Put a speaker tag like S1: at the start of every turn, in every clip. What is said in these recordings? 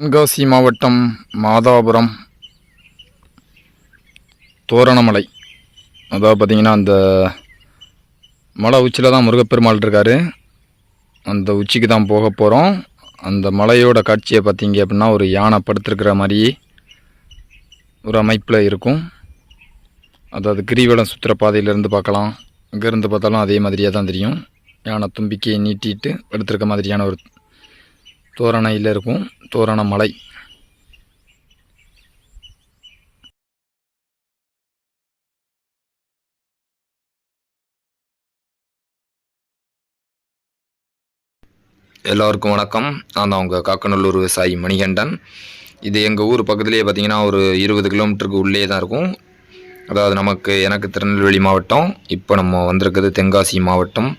S1: தென்காசி மாவட்டம் மாதாபுரம் தோரணமலை. அதாவது பார்த்திங்கன்னா அந்த மலை உச்சியில் தான் முருகப்பெருமாள் இருக்கார். அந்த உச்சிக்கு தான் போக போகிறோம் அந்த மலையோட காட்சியை பார்த்தீங்க அப்படின்னா ஒரு யானை படுத்துருக்கிற மாதிரி ஒரு அமைப்பில் இருக்கும். அதாவது கிரிவலம் சுற்றுற பாதையிலேருந்து பார்க்கலாம். அங்கேருந்து பார்த்தாலும் அதே மாதிரியே தான் தெரியும். யானை தும்பிக்கையை நீட்டிட்டு எடுத்துருக்க மாதிரியான ஒரு தோரணையில் இருக்கும். தோரண மலை. எல்லோருக்கும் வணக்கம். நான் தான் உங்கள் காக்கநல்லூர் விவசாயி மணிகண்டன். இது எங்கள் ஊர் பக்கத்துலேயே பார்த்தீங்கன்னா ஒரு இருபது கிலோமீட்டருக்கு உள்ளே தான் இருக்கும். அதாவது நமக்கு எனக்கு திருநெல்வேலி மாவட்டம் இப்போ நம்ம வந்திருக்கிறது தென்காசி மாவட்டம்.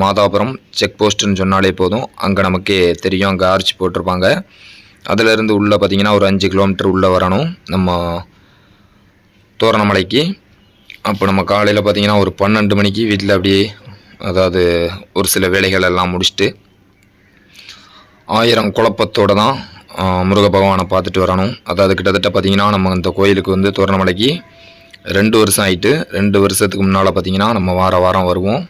S1: மாதாபுரம் செக் போஸ்ட்டுன்னு சொன்னாலே போதும். அங்கே நமக்கே தெரியும் அங்கே ஆர்ச்சி போட்டிருப்பாங்க. அதிலிருந்து உள்ளே பார்த்தீங்கன்னா ஒரு அஞ்சு கிலோமீட்டர் உள்ளே வரணும். நம்ம தோரணமலைக்கு. அப்போ நம்ம காலையில் பார்த்தீங்கன்னா ஒரு பன்னெண்டு மணிக்கு வீட்டில் அப்படியே அதாவது ஒரு சில வேலைகள் எல்லாம் முடிச்சுட்டு ஆயிரம் குழப்பத்தோடு தான் முருக பகவானை பார்த்துட்டு வரணும். அதாவது கிட்டத்தட்ட பார்த்தீங்கன்னா நம்ம இந்த கோயிலுக்கு வந்து தோரணமலைக்கு ரெண்டு வருஷம் ஆயிட்டு ரெண்டு வருஷத்துக்கு முன்னால் பார்த்தீங்கன்னா நம்ம வார வாரம் வருவோம்.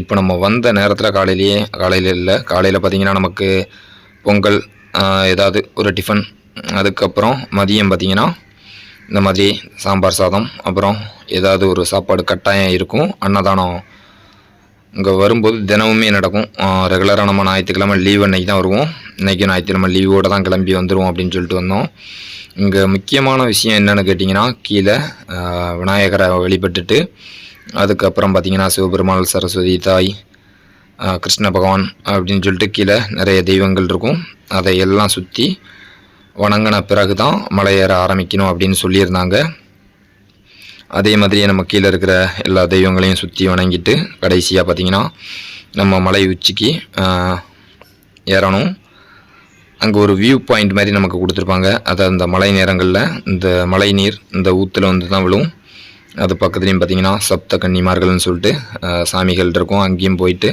S1: இப்போ நம்ம வந்த நேரத்தில் காலையிலேயே காலையில் இல்லை காலையில் பார்த்தீங்கன்னா நமக்கு பொங்கல் ஏதாவது ஒரு டிஃபன் அதுக்கப்புறம் மதியம் பார்த்தீங்கன்னா இந்த மாதிரி சாம்பார் சாதம் அப்புறம் ஏதாவது ஒரு சாப்பாடு கட்டாயம் இருக்கும் அன்னதானம். இங்கே வரும்போது தினமுமே நடக்கும். ரெகுலராக நம்ம ஞாயிற்றுக்கிழமை லீவ் அன்னைக்கு தான் வருவோம். இன்றைக்கி ஞாயிற்றுக்கிழமை லீவோடு தான் கிளம்பி வந்துடுவோம் அப்படின்னு சொல்லிட்டு வந்தோம். இங்கே முக்கியமான விஷயம் என்னென்னு கேட்டிங்கன்னா கீழே விநாயகரை வழிபட்டுட்டு அதுக்கப்புறம் பார்த்திங்கன்னா சிவபெருமாள் சரஸ்வதி தாய் கிருஷ்ண பகவான் அப்படின்னு சொல்லிட்டு கீழே நிறைய தெய்வங்கள் இருக்கும். அதை எல்லாம் சுற்றி வணங்கின பிறகு தான் மலையேற ஆரம்பிக்கணும் அப்படின்னு சொல்லியிருந்தாங்க. அதே மாதிரியே நம்ம கீழே இருக்கிற எல்லா தெய்வங்களையும் சுற்றி வணங்கிட்டு கடைசியாக பார்த்திங்கன்னா நம்ம மலை உச்சிக்கு ஏறணும். அங்கே ஒரு வியூ பாயிண்ட் மாதிரி நமக்கு கொடுத்துருப்பாங்க. அதை அந்த மழை நேரங்களில் இந்த மழை நீர் இந்த ஊத்தில் வந்து தான் விழும். அது பக்கத்துலேயும் பார்த்தீங்கன்னா சப்த கன்னிமார்கள்னு சொல்லிட்டு சாமிகள் இருக்கும். அங்கேயும் போயிட்டு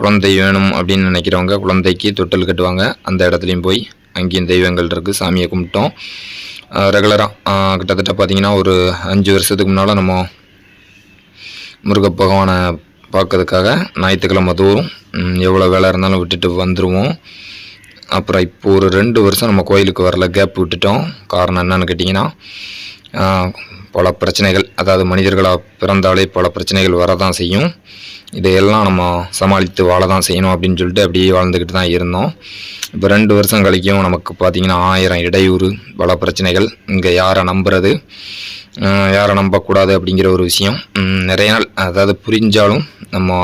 S1: குழந்தை வேணும் அப்படின்னு நினைக்கிறவங்க குழந்தைக்கு தொட்டில் கட்டுவாங்க. அந்த இடத்துலையும் போய் அங்கேயும் தெய்வங்கள் இருக்குது சாமியை கும்பிட்டோம். ரெகுலராக கிட்டத்தட்ட பார்த்தீங்கன்னா ஒரு அஞ்சு வருஷத்துக்கு முன்னால் நம்ம முருக பகவானை பார்க்கறதுக்காக ஞாயிற்றுக்கிழமை தோறும் எவ்வளோ வேலை இருந்தாலும் விட்டுட்டு வந்துடுவோம் அப்புறம் இப்போ ஒரு ரெண்டு வருஷம் நம்ம கோயிலுக்கு வரல கேப் விட்டுட்டோம். காரணம் என்னன்னு கேட்டிங்கன்னா பல பிரச்சனைகள் அதாவது மனிதர்களாக பிறந்தாலே பல பிரச்சனைகள் வரதான் செய்யும். இதையெல்லாம் நம்ம சமாளித்து வாழ தான் செய்யணும் அப்படின்னு சொல்லிட்டு அப்படியே வாழ்ந்துக்கிட்டு தான் இருந்தோம். இப்போ ரெண்டு வருஷம் கழிக்கும் நமக்கு பார்த்திங்கன்னா ஆயிரம் இடையூறு பல பிரச்சனைகள். இங்கே யாரை நம்புறது? யாரை நம்பக்கூடாது அப்படிங்கிற ஒரு விஷயம். நிறைய நாள் அதாவது புரிஞ்சாலும் நம்ம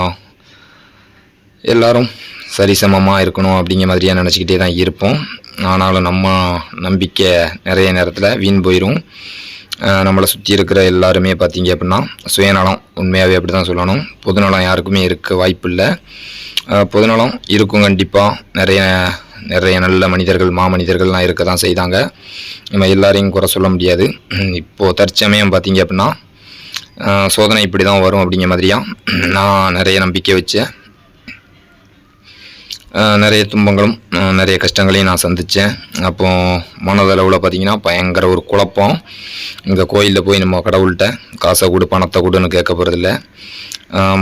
S1: எல்லாரும் சரிசமமாக இருக்கணும் அப்படிங்கிற மாதிரியாக நினச்சிக்கிட்டே தான் இருப்போம். ஆனாலும் நம்ம நம்பிக்கை நிறைய நேரத்தில் வீண் போயிடும் நம்மளை சுற்றி இருக்கிற எல்லாருமே பார்த்தீங்க அப்படின்னா சுயநலம் உண்மையாகவே அப்படி தான் சொல்லணும். பொதுநலம் யாருக்குமே இருக்க வாய்ப்பு இல்லை பொதுநலம் இருக்கும் கண்டிப்பாக நிறைய நிறைய நல்ல மனிதர்கள் மாமனிதர்கள்லாம் இருக்க தான் செய்தாங்க. நம்ம எல்லாரையும் குறை சொல்ல முடியாது. இப்போது தற்சமயம் பார்த்தீங்க அப்படின்னா சோதனை இப்படி தான் வரும் அப்படிங்கிற மாதிரியா? நான் நிறைய நம்பிக்கை வச்சேன். நிறைய துன்பங்களும் நிறைய கஷ்டங்களையும் நான் சந்தித்தேன் அப்போ மனதளவில் பார்த்தீங்கன்னா பயங்கர ஒரு குழப்பம். இந்த கோயிலில் போய் நம்ம கடவுள்கிட்ட காசை கொடு பணத்தை கொடுன்னு கேட்க போகிறதில்ல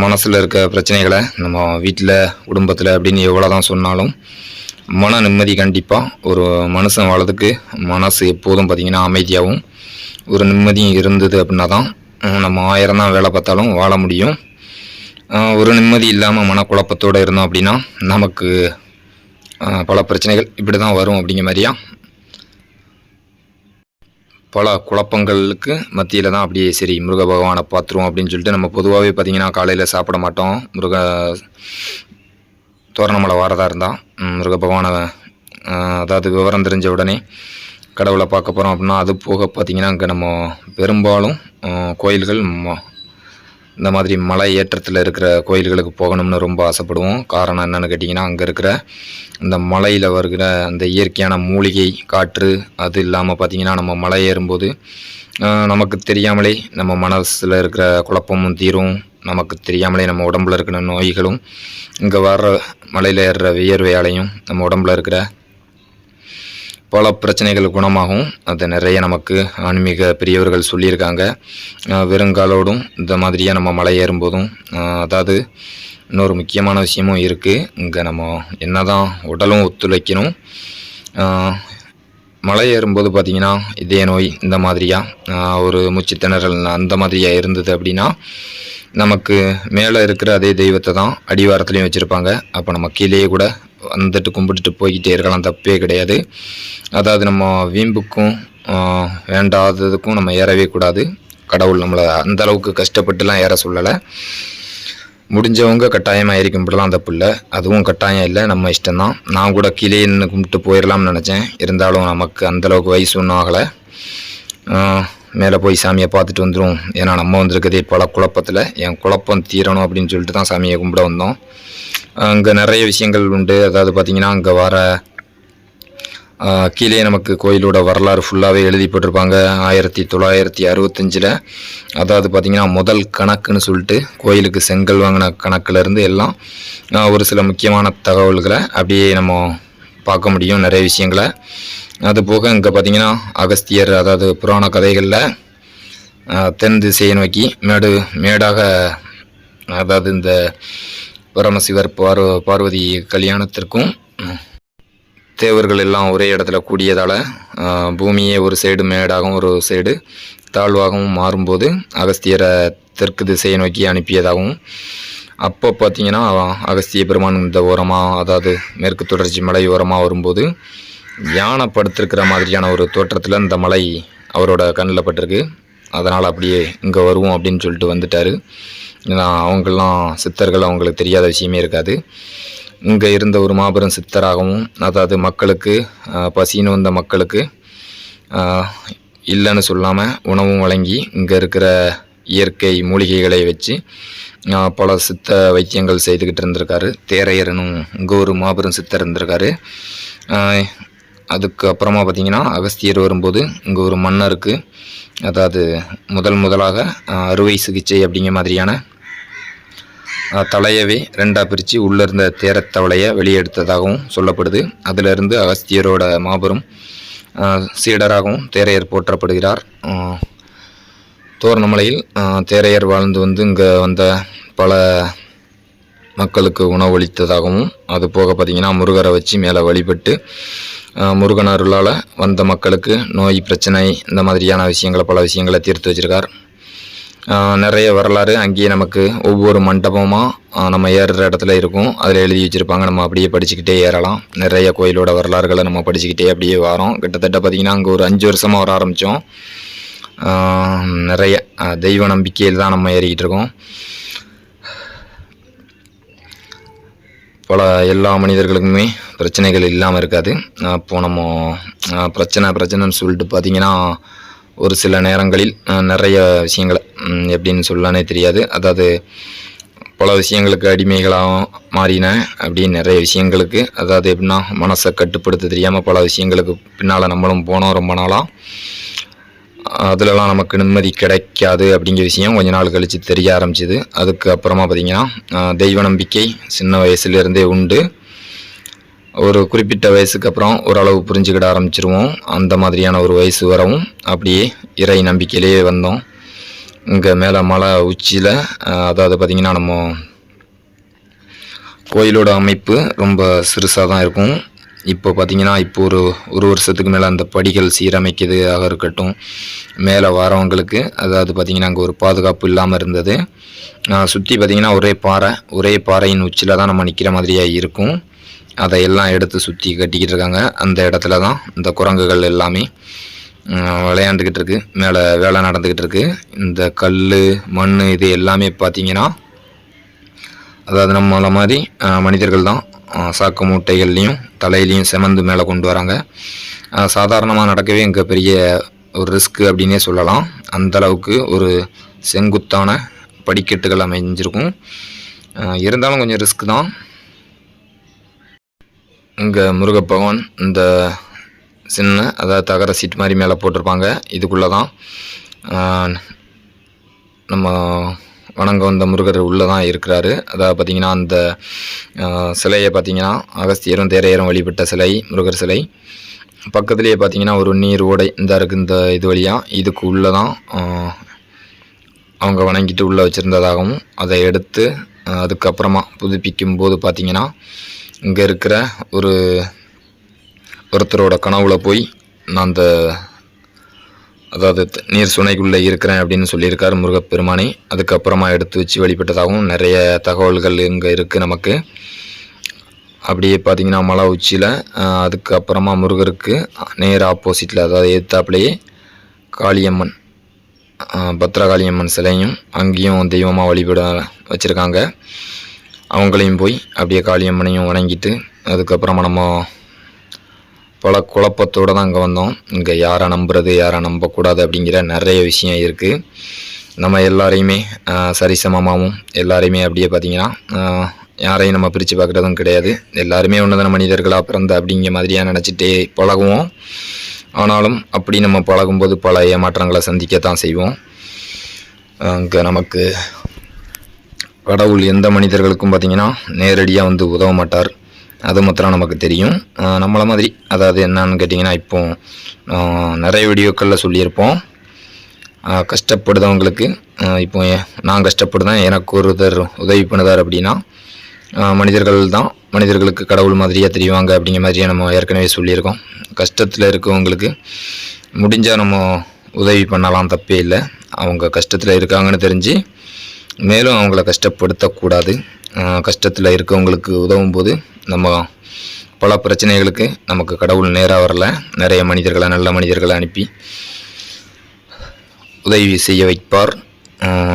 S1: மனசில் இருக்க பிரச்சனைகளை நம்ம வீட்டில் குடும்பத்தில் அப்படின்னு எவ்வளோ தான் சொன்னாலும் மன நிம்மதி கண்டிப்பாக ஒரு மனுஷன் வாழறதுக்கு மனசு எப்போதும் பார்த்திங்கன்னா அமைதியாகவும் ஒரு நிம்மதியும் இருந்தது அப்படின்னா தான் நம்ம ஆயிரம் தான் வேலை பார்த்தாலும் வாழ முடியும். ஒரு நிம்மதி இல்லாமல் மனக்குழப்பத்தோடு இருந்தோம் அப்படின்னா நமக்கு பல பிரச்சனைகள் இப்படி தான் வரும் அப்படிங்கிற மாதிரியா? பல குழப்பங்களுக்கு மத்தியில் தான் அப்படியே சரி முருக பகவானை பார்த்துருவோம் அப்படின்னு சொல்லிட்டு நம்ம பொதுவாகவே பார்த்திங்கன்னா காலையில் சாப்பிட மாட்டோம். முருக தோரணமலை வாரதாக இருந்தால் முருக பகவானை அதாவது விவரம் தெரிஞ்ச உடனே கடவுளை பார்க்க போகிறோம் அப்படின்னா அது போக பார்த்திங்கன்னா அங்கே நம்ம பெரும்பாலும் கோயில்கள் ம- இந்த மாதிரி மலை ஏற்றத்தில் இருக்கிற கோயில்களுக்கு போகணும்னு ரொம்ப ஆசைப்படுவோம். காரணம் என்னென்னு கேட்டிங்கன்னா அங்கே இருக்கிற இந்த மலையில் வருகிற அந்த இயற்கையான மூலிகை காற்று அது இல்லாமல் பார்த்திங்கன்னா நம்ம மலை ஏறும்போது நமக்கு தெரியாமலே நம்ம மனசில் இருக்கிற குழப்பமும் தீரும். நமக்கு தெரியாமலே நம்ம உடம்புல இருக்கிற நோய்களும் இங்கே வர்ற மலையில் ஏறுற வியர்வையாலையும் நம்ம உடம்புல இருக்கிற பல பிரச்சனைகள் குணமாகும். அது நிறைய நமக்கு ஆன்மீக பெரியவர்கள் சொல்லியிருக்காங்க. வெறுங்காலோடும் இந்த மாதிரியாக நம்ம மலை ஏறும்போதும் அதாவது இன்னொரு முக்கியமான விஷயமும் இருக்குது இங்கே நம்ம என்னதான் உடலும் ஒத்துழைக்கணும். மலை ஏறும்போது பார்த்திங்கன்னா இதய நோய் இந்த மாதிரியாக ஒரு மூச்சு திணறல் அந்த மாதிரியாக இருந்தது அப்படின்னா நமக்கு மேலே இருக்கிற அதே தெய்வத்தை தான் அடிவாரத்துலேயும் வச்சுருப்பாங்க. அப்போ நம்ம கீழேயே கூட வந்துட்டு கும்பிட்டுட்டு போய்கிட்டே இருக்கலாம் தப்பே கிடையாது. அதாவது நம்ம வீம்புக்கும் வேண்டாததுக்கும் நம்ம ஏறவே கூடாது. கடவுள் நம்மளை அந்த அளவுக்கு கஷ்டப்பட்டுலாம் ஏற சொல்லலை. முடிஞ்சவங்க கட்டாயமாக ஏறி கும்பிடலாம் தப்பு இல்லை அதுவும் கட்டாயம் இல்லை நம்ம இஷ்டம்தான். நான் கூட கீழே நின்று கும்பிட்டு போயிடலாம்னு நினச்சேன். இருந்தாலும் நமக்கு அந்தளவுக்கு வயசு ஒன்றும் ஆகலை. மேலே போய் சாமியை பார்த்துட்டு வந்துடும் ஏன்னா நம்ம வந்திருக்கதே பல குழப்பத்தில். என் குழப்பம் தீரணும் அப்படின்னு சொல்லிட்டு தான் சாமியை கும்பிட வந்தோம். அங்கே நிறைய விஷயங்கள் உண்டு. அதாவது பார்த்திங்கன்னா அங்கே வர கீழே நமக்கு கோயிலோட வரலாறு ஃபுல்லாகவே எழுதி போட்டிருப்பாங்க. ஆயிரத்தி தொள்ளாயிரத்தி அறுபத்தஞ்சில். அதாவது பார்த்திங்கன்னா முதல் கணக்குன்னு சொல்லிட்டு கோயிலுக்கு செங்கல் வாங்கின கணக்குலேருந்து எல்லாம் ஒரு சில முக்கியமான தகவல்களை அப்படியே நம்ம பார்க்க முடியும் நிறைய விஷயங்களை. அது போக இங்கே பார்த்திங்கன்னா அகஸ்தியர் அதாவது புராண கதைகளில் தென் திசையை நோக்கி மேடு மேடாக அதாவது இந்த பரமசிவர் பார்வ பார்வதி கல்யாணத்திற்கும் தேவர்கள் எல்லாம் ஒரே இடத்துல கூடியதால் பூமியே ஒரு சைடு மேடாகவும் ஒரு சைடு தாழ்வாகவும் மாறும்போது அகஸ்தியரை தெற்கு திசையை நோக்கி அனுப்பியதாகவும் அப்போ பார்த்தீங்கன்னா அகஸ்திய பெருமான் இந்த ஓரமாக அதாவது மேற்கு தொடர்ச்சி மலை ஓரமாக வரும்போது யானை படுத்திருக்கிற மாதிரியான ஒரு தோற்றத்தில் இந்த மலை அவரோட கண்ணில் பட்டிருக்கு. அதனால் அப்படியே இங்கே வருவோம் அப்படின்னு சொல்லிட்டு வந்துட்டார். ஏன்னா அவங்கெல்லாம் சித்தர்கள் அவங்களுக்கு தெரியாத விஷயமே இருக்காது. இங்கே இருந்த ஒரு மாபெரும் சித்தராகவும் அதாவது மக்களுக்கு பசின்னு வந்த மக்களுக்கு இல்லைன்னு சொல்லாமல் உணவும் வழங்கி இங்கே இருக்கிற இயற்கை மூலிகைகளை வச்சு பல சித்த வைத்தியங்கள் செய்துக்கிட்டு இருந்திருக்காரு. தேரையரனும் இங்கே ஒரு மாபெரும் சித்தர் இருந்திருக்காரு. அதுக்கப்புறமா அதுக்கு அப்புறமா பார்த்தீங்கன்னா அகஸ்தியர் வரும்போது இங்கே ஒரு மன்னருக்கு அதாவது முதல் முதலாக அறுவை சிகிச்சை அப்படிங்கிற மாதிரியான தலையவே ரெண்டாக பிரித்து உள்ளே இருந்த தேரத்தவளையை வெளியே எடுத்ததாகவும் சொல்லப்படுது. அதிலிருந்து அகஸ்தியரோட மாபெரும் சீடராகவும் தேரையர் போற்றப்படுகிறார். தோரணமலையில் தேரையர் வாழ்ந்து வந்து இங்கே வந்த பல மக்களுக்கு உணவளித்ததாகவும் அது போக பார்த்திங்கன்னா முருகரை வச்சு மேலே வழிபட்டு முருகன் அருளால் வந்த மக்களுக்கு நோய் பிரச்சனை இந்த மாதிரியான விஷயங்களை பல விஷயங்களை தீர்த்து வச்சுருக்கார். நிறைய வரலாறு அங்கேயே நமக்கு ஒவ்வொரு மண்டபமாக நம்ம ஏறுற இடத்துல இருக்கும். அதில் எழுதி வச்சுருப்பாங்க. நம்ம அப்படியே படிச்சுக்கிட்டே ஏறலாம். நிறைய கோயிலோட வரலாறுகளை நம்ம படிச்சுக்கிட்டே அப்படியே வரோம். கிட்டத்தட்ட பார்த்திங்கன்னா அங்கே ஒரு அஞ்சு வருஷமாக வர ஆரம்பித்தோம் நிறைய தெய்வ நம்பிக்கையில் தான் நம்ம ஏறிக்கிட்டு இருக்கோம். பல எல்லா மனிதர்களுக்குமே பிரச்சனைகள் இல்லாமல் இருக்காது. அப்போது நம்ம பிரச்சனை பிரச்சனைன்னு சொல்லிட்டு பார்த்தீங்கன்னா ஒரு சில நேரங்களில் நிறைய விஷயங்களை எப்படின்னு சொல்லலானே தெரியாது. அதாவது பல விஷயங்களுக்கு அடிமைகளாக மாறின அப்படின்னு நிறைய விஷயங்களுக்கு அதாவது எப்படின்னா மனசை கட்டுப்படுத்த தெரியாமல் பல விஷயங்களுக்கு பின்னால் நம்மளும் போனோம் ரொம்ப நாளாக அதிலலாம் நமக்கு நிம்மதி கிடைக்காது அப்படிங்கிற விஷயம் கொஞ்ச நாள் கழித்து தெரிய ஆரம்பிச்சிது. அதுக்கு அப்புறமா பார்த்திங்கன்னா தெய்வ நம்பிக்கை சின்ன வயசுலேருந்தே உண்டு. ஒரு குறிப்பிட்ட வயசுக்கு அப்புறம் ஓரளவு புரிஞ்சுக்கிட ஆரம்பிச்சிருவோம். அந்த மாதிரியான ஒரு வயசு வரவும் அப்படியே இறை நம்பிக்கையிலேயே வந்தோம். இங்கே மேலே மலை உச்சியில் அதாவது பார்த்திங்கன்னா நம்ம கோயிலோட அமைப்பு ரொம்ப சிறுசாக தான் இருக்கும். இப்போ பார்த்தீங்கன்னா இப்போ ஒரு ஒரு வருஷத்துக்கு மேலே அந்த படிகள் சீரமைக்கிறதாக இருக்கட்டும். மேலே வரவங்களுக்கு அதாவது பார்த்திங்கன்னா அங்கே ஒரு பாதுகாப்பு இல்லாமல் இருந்தது. சுற்றி பார்த்திங்கன்னா ஒரே பாறை ஒரே பாறையின் உச்சியில் தான் நம்ம நிற்கிற மாதிரியாக இருக்கும். அதையெல்லாம் எடுத்து சுற்றி கட்டிக்கிட்டு இருக்காங்க அந்த இடத்துல தான் இந்த குரங்குகள் எல்லாமே விளையாண்டுக்கிட்டு இருக்கு மேலே வேலை நடந்துக்கிட்டு இருக்கு இந்த கல் மண் இது எல்லாமே பார்த்தீங்கன்னா அதாவது நம்மள மாதிரி மனிதர்கள் தான் சாக்கு மூட்டைகள்லேயும் தலையிலையும் செமந்து மேலே கொண்டு வராங்க. சாதாரணமாக நடக்கவே இங்கே பெரிய ஒரு ரிஸ்க்கு அப்படின்னே சொல்லலாம். அந்த அளவுக்கு ஒரு செங்குத்தான படிக்கட்டுகள் அமைஞ்சிருக்கும். இருந்தாலும் கொஞ்சம் ரிஸ்க் தான். இங்கே முருகப்பகவான் இந்த சின்ன அதாவது தகர சீட் மாதிரி மேலே போட்டிருப்பாங்க. இதுக்குள்ளே தான் நம்ம வணங்க வந்த முருகர் உள்ளே தான் இருக்கிறாரு. அதாவது பார்த்திங்கன்னா அந்த சிலையை பார்த்திங்கன்னா அகஸ்தியரும் தேரையரும் வழிபட்ட சிலை முருகர் சிலை. பக்கத்துலேயே பார்த்தீங்கன்னா ஒரு நீர் ஓடை இந்த இருக்குது இந்த இது வழியாக இதுக்கு உள்ளே தான் அவங்க வணங்கிட்டு உள்ளே வச்சுருந்ததாகவும் அதை எடுத்து அதுக்கப்புறமா புதுப்பிக்கும் போது பார்த்தீங்கன்னா இங்கே இருக்கிற ஒரு ஒருத்தரோட கனவுல போய் நான் அந்த அதாவது நீர் சுனைக்குள்ளே இருக்கிறேன் அப்படின்னு சொல்லியிருக்காரு முருகப்பெருமானை. அதுக்கப்புறமா எடுத்து வச்சு வழிபட்டதாகவும் நிறைய தகவல்கள் இங்கே இருக்குது நமக்கு. அப்படியே பார்த்தீங்கன்னா மலை உச்சியில் அதுக்கப்புறமா முருகருக்கு நேர் ஆப்போசிட்டில் அதாவது எதிர்த்தாப்புலேயே காளியம்மன் பத்ரகாளியம்மன் சிலையும் அங்கேயும் தெய்வமாக வழிபட வச்சுருக்காங்க. அவங்களையும் போய் அப்படியே காளியம்மனையும் வணங்கிட்டு அதுக்கப்புறமா நம்ம பல குழப்பத்தோடு தான் அங்கே வந்தோம். இங்கே யாரை நம்புறது யாரை நம்பக்கூடாது அப்படிங்கிற நிறைய விஷயம் இருக்குது நம்ம எல்லாரையுமே சரிசமமாகவும் எல்லாரையுமே அப்படியே பார்த்தீங்கன்னா யாரையும் நம்ம பிரித்து பார்க்குறதும் கிடையாது. எல்லாருமே ஒன்றுதான மனிதர்களாக பிறந்த அப்படிங்கிற மாதிரியாக நினச்சிட்டே பழகுவோம். ஆனாலும் அப்படி நம்ம பழகும்போது பல ஏமாற்றங்களை சந்திக்கத்தான் செய்வோம். அங்கே நமக்கு கடவுள் எந்த மனிதர்களுக்கும் பார்த்தீங்கன்னா நேரடியாக வந்து உதவ மாட்டார். அது மாத்திரம் நமக்கு தெரியும். நம்மளை மாதிரி அதாவது என்னன்னு கேட்டிங்கன்னா இப்போ நிறைய வீடியோக்களில் சொல்லியிருப்போம். கஷ்டப்படுதவங்களுக்கு இப்போ நான் கஷ்டப்படுதேன் எனக்கு ஒருத்தர் உதவி பண்ணுதார் அப்படின்னா மனிதர்கள் தான் மனிதர்களுக்கு கடவுள் மாதிரியாக தெரிவாங்க அப்படிங்கிற மாதிரியே நம்ம ஏற்கனவே சொல்லியிருக்கோம். கஷ்டத்தில் இருக்கவங்களுக்கு முடிஞ்சால் நம்ம உதவி பண்ணலாம் தப்பே இல்லை. அவங்க கஷ்டத்தில் இருக்காங்கன்னு தெரிஞ்சு மேலும் அவங்கள கஷ்டப்படுத்தக்கூடாது. கஷ்டத்தில் இருக்கவங்களுக்கு உதவும் போது நம்ம பல பிரச்சனைகளுக்கு நமக்கு கடவுள் நேராக வரல. நிறைய மனிதர்களை நல்ல மனிதர்களை அனுப்பி உதவி செய்ய வைப்பார்.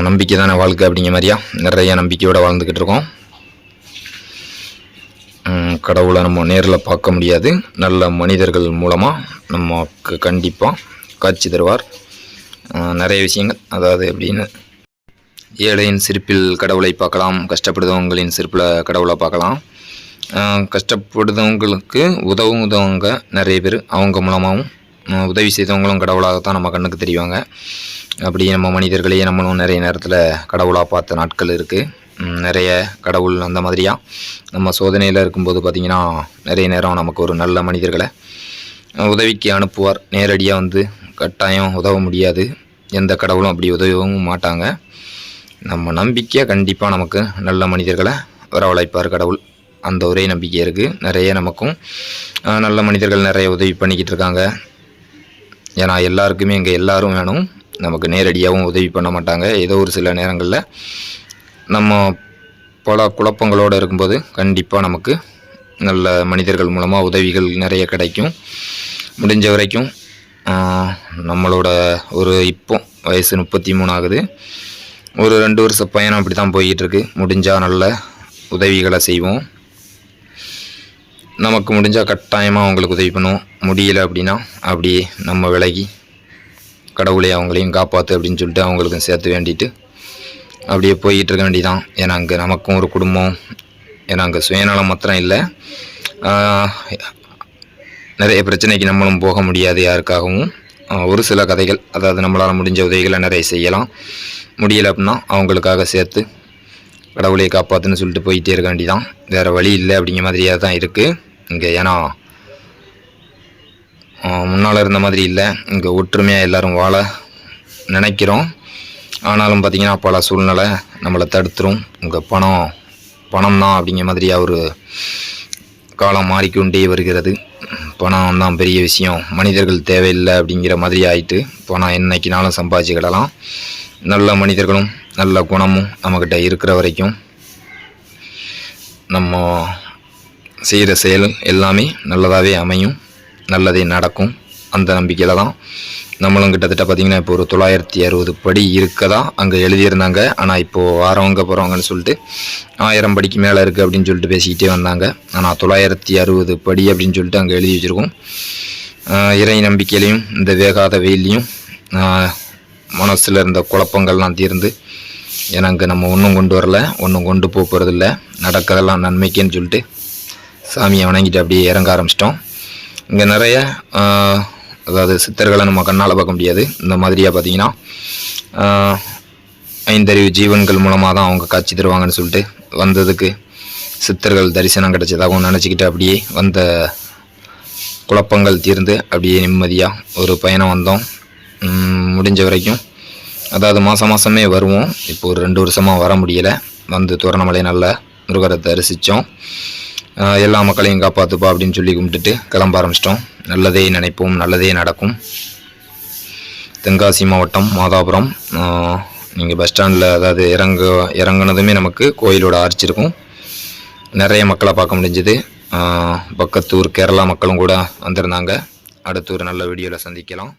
S1: நம்பிக்கை தானே வாழ்க்கை அப்படிங்கிற மாதிரியா? நிறைய நம்பிக்கையோடு வாழ்ந்துக்கிட்டு இருக்கோம். கடவுளை நம்ம நேரில் பார்க்க முடியாது. நல்ல மனிதர்கள் மூலமாக நமக்கு கண்டிப்பாக காட்சி தருவார். நிறைய விஷயங்கள். அதாவது எப்படின்னு ஏழையின் சிரிப்பில் கடவுளை பார்க்கலாம் கஷ்டப்படுதவங்களின் சிரிப்பில் கடவுளை பார்க்கலாம். கஷ்டப்படுதவங்களுக்கு கஷ்டப்படுறவங்களுக்கு உதவும் உதவங்க நிறைய பேர் அவங்க மூலமாகவும் உதவி செய்தவங்களும் கடவுளாகத்தான் நம்ம கண்ணுக்கு தெரிவாங்க. அப்படி நம்ம மனிதர்களையே நம்மளும் நிறைய நேரத்தில் கடவுளாக பார்த்த நாட்கள் இருக்குது நிறைய கடவுள் அந்த மாதிரியாக நம்ம சோதனையில் இருக்கும்போது பார்த்திங்கன்னா நிறைய நேரம் நமக்கு ஒரு நல்ல மனிதர்களை உதவிக்கு அனுப்புவார். நேரடியாக வந்து கட்டாயம் உதவ முடியாது. எந்த கடவுளும் அப்படி உதவவும் மாட்டாங்க. நம்ம நம்பிக்கை கண்டிப்பாக நமக்கு நல்ல மனிதர்களை வரவழைப்பார் கடவுள். அந்த ஒரே நம்பிக்கை இருக்குது நிறைய நமக்கும் நல்ல மனிதர்கள் நிறைய உதவி பண்ணிக்கிட்டு இருக்காங்க. ஏன்னா எல்லாருக்குமே இங்கே எல்லோரும் வேணும். நமக்கு நேரடியாகவும் உதவி பண்ண மாட்டாங்க. ஏதோ ஒரு சில நேரங்களில் நம்ம பல குழப்பங்களோடு இருக்கும்போது கண்டிப்பாக நமக்கு நல்ல மனிதர்கள் மூலமாக உதவிகள் நிறைய கிடைக்கும். முடிஞ்ச வரைக்கும் நம்மளோட ஒரு இப்போ வயசு முப்பத்தி மூணு ஆகுது. ஒரு ரெண்டு வருஷ பயணம் அப்படி தான் போயிட்டுருக்கு. முடிஞ்சால் நல்ல உதவிகளை செய்வோம். நமக்கு முடிஞ்சால் கட்டாயமாக அவங்களுக்கு உதவி பண்ணுவோம். முடியல அப்படின்னா அப்படியே நம்ம விலகி கடவுளே அவங்களையும் காப்பாற்று அப்படின்னு சொல்லிட்டு அவங்களுக்கும் சேர்த்து வேண்டிட்டு அப்படியே போய்கிட்டு இருக்க வேண்டிதான். ஏன்னா அங்கே நமக்கும் ஒரு குடும்பம். ஏன்னா அங்கே சுயநலம் மாத்திரம் இல்லை. நிறைய பிரச்சனைக்கு நம்மளும் போக முடியாது யாருக்காகவும். ஒரு சில கதைகள் அதாவது நம்மளால் முடிஞ்ச உதவிகளை நிறைய செய்யலாம். முடியலை அப்படின்னா அவங்களுக்காக சேர்த்து கடவுளை காப்பாற்றுன்னு சொல்லிட்டு போயிட்டே இருக்க வேண்டியதான் வேறு வழி இல்லை அப்படிங்கிற மாதிரியாக தான் இருக்குது இங்கே ஏன்னா முன்னால் இருந்த மாதிரி இல்லை. இங்கே ஒற்றுமையாக எல்லோரும் வாழ நினைக்கிறோம். ஆனாலும் பார்த்திங்கன்னா பல சூழ்நிலை நம்மளை தடுத்துரும். உங்கள் பணம் பணம் தான் அப்படிங்கிற மாதிரியாக ஒரு காலம் மாறிக்கொண்டே வருகிறது. பணம் தான் பெரிய விஷயம். மனிதர்கள் தேவையில்லை அப்படிங்கிற மாதிரி ஆயிட்டு பணம் என்னைக்குனாலும் சம்பாதிச்சுக்கிடலாம் நல்ல மனிதர்களும் நல்ல குணமும் நம்மக்கிட்ட இருக்கிற வரைக்கும் நம்ம செய்கிற செயல் எல்லாமே நல்லதாகவே அமையும். நல்லதே நடக்கும். அந்த நம்பிக்கையில் தான் நம்மளும் கிட்டத்தட்ட பார்த்திங்கன்னா இப்போ ஒரு தொள்ளாயிரத்தி அறுபது படி இருக்கதான் அங்கே எழுதியிருந்தாங்க. ஆனால் இப்போது வாரவங்க போகிறவங்கன்னு சொல்லிட்டு ஆயிரம் படிக்கு மேலே இருக்குது அப்படின்னு சொல்லிட்டு பேசிக்கிட்டே வந்தாங்க. ஆனால் தொள்ளாயிரத்தி அறுபது படி அப்படின்னு சொல்லிட்டு அங்கே எழுதி வச்சுருக்கோம். இறை நம்பிக்கையிலையும் இந்த வேகாத வெயிலையும் மனசில் இருந்த குழப்பங்கள்லாம் தீர்ந்து ஏன்னா அங்கே நம்ம ஒன்றும் கொண்டு வரல ஒன்றும் கொண்டு போக போகிறதில்ல நடக்கிறதெல்லாம் நன்மைக்குன்னு சொல்லிட்டு சாமியை வணங்கிட்டு அப்படியே இறங்க ஆரம்பிச்சிட்டோம். இங்கே நிறைய அதாவது சித்தர்களை நம்ம கண்ணால் பார்க்க முடியாது. இந்த மாதிரியாக பார்த்தீங்கன்னா ஐந்தறிவு ஜீவன்கள் மூலமாக தான் அவங்க காட்சி தருவாங்கன்னு சொல்லிட்டு வந்ததுக்கு சித்தர்கள் தரிசனம் கிடைச்சதாகவும் நினச்சிக்கிட்டு அப்படியே வந்த குழப்பங்கள் தீர்ந்து அப்படியே நிம்மதியாக ஒரு பயணம் வந்தோம். முடிஞ்ச வரைக்கும். அதாவது மாதம் மாதமே வருவோம். இப்போ ஒரு ரெண்டு வருஷமாக வர முடியலை. வந்து தோரணமலை நல்ல முருகரை தரிசித்தோம் எல்லா மக்களையும் காப்பாற்றுப்பா அப்படின்னு சொல்லி கும்பிட்டுட்டு கிளம்ப ஆரம்பிச்சிட்டோம். நல்லதே நினைப்போம் நல்லதே நடக்கும். தென்காசி மாவட்டம் மாதாபுரம். நீங்கள் பஸ் ஸ்டாண்டில் அதாவது இறங்க இறங்குனதுமே நமக்கு கோயிலோட ஆர்ச் இருக்கும். நிறைய மக்களை பார்க்க முடிஞ்சது. பக்கத்தூர் கேரளா மக்களும் கூட வந்திருந்தாங்க. அடுத்து ஒரு நல்ல வீடியோவில் சந்திக்கலாம்.